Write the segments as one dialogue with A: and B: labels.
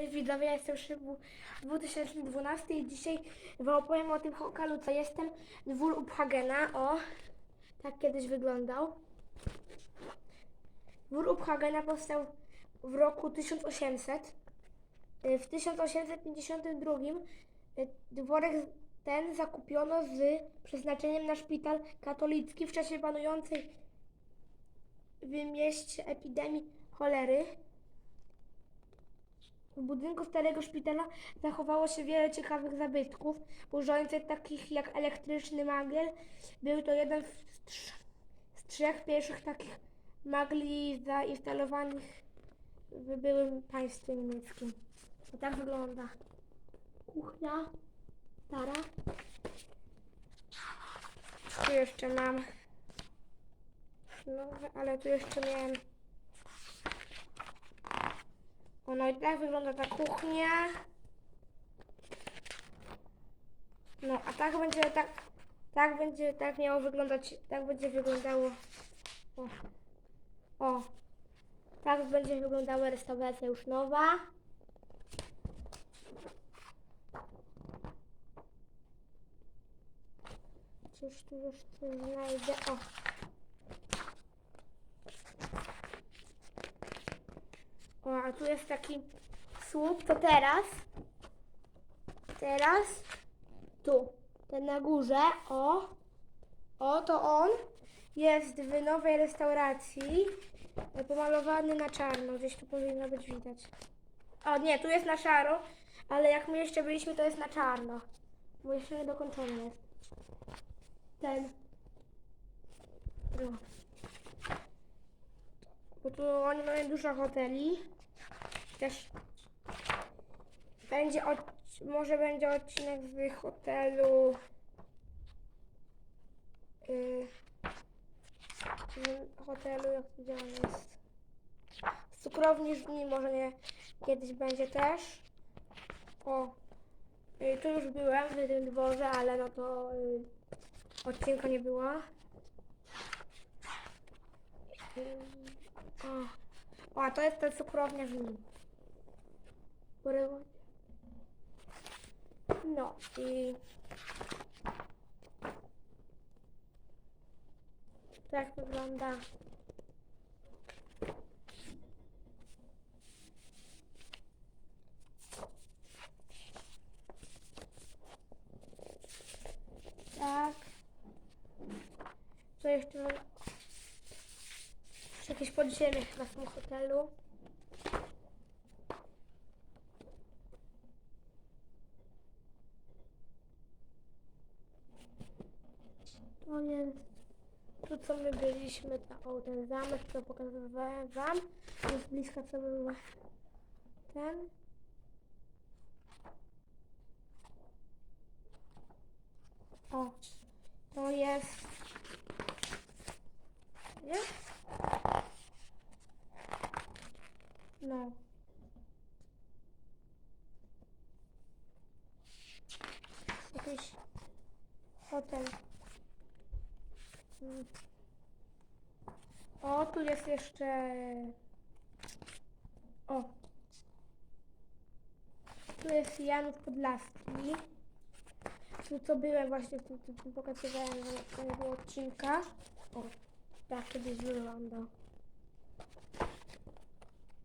A: Cześć widzowie, ja jestem Szybu 2012 i dzisiaj wam opowiem o tym lokalu, co jestem. Dwór Uphagena, o, tak kiedyś wyglądał. Dwór Uphagena powstał w roku 1800. Y, W 1852 y, dworek ten zakupiono z przeznaczeniem na szpital katolicki w czasie panującej w mieście epidemii cholery. W budynku starego szpitala zachowało się wiele ciekawych zabytków, urządzeń takich jak elektryczny magiel. Był to jeden z, trz- z trzech pierwszych takich magli zainstalowanych w byłym państwie niemieckim. I tak wygląda kuchnia stara. Tu jeszcze mam nowe, ale tu jeszcze miałem no i tak wygląda ta kuchnia. No, a tak będzie, tak, tak będzie, tak miało wyglądać, tak będzie wyglądało. O, o. tak będzie wyglądała restauracja już nowa. Cóż tu jeszcze znajdę? O. O, a tu jest taki słup, to teraz, teraz, tu, ten na górze, o, o, to on jest w nowej restauracji, pomalowany na czarno, gdzieś tu powinno być widać. O, nie, tu jest na szaro, ale jak my jeszcze byliśmy, to jest na czarno, bo jeszcze nie dokończony jest. Ten. Bo tu oni mają dużo hoteli. Też będzie może będzie odcinek w hotelu. Yy, hotelu, jak to działa jest. W cukrowni może nie kiedyś będzie też. O, yy, tu już byłem w tym dworze, ale no to yy, odcinka nie było. Yy, o. o, to jest ta cukrownia w nim. No i tak wygląda. Tak. Co? Jeszcze jakieś podziemie chyba w tym hotelu. To jest tu co my byliśmy, ta, o ten zamek, co pokazywałem wam. Jest blisko co był ten. O, to jest. Nie? No. Jakiś hotel. O, tu jest jeszcze. O. Tu jest Janów Podlaski. Tu co byłem właśnie, tu, tu, tu pokazywałem, było odcinka. O, tak kiedyś wyglądał.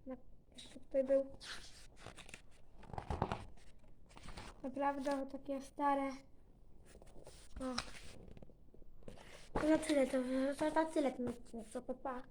A: Na, jeszcze tutaj był. Naprawdę takie stare. O. To na tyle, to, to na tyle ten odcinek, to pa, pa.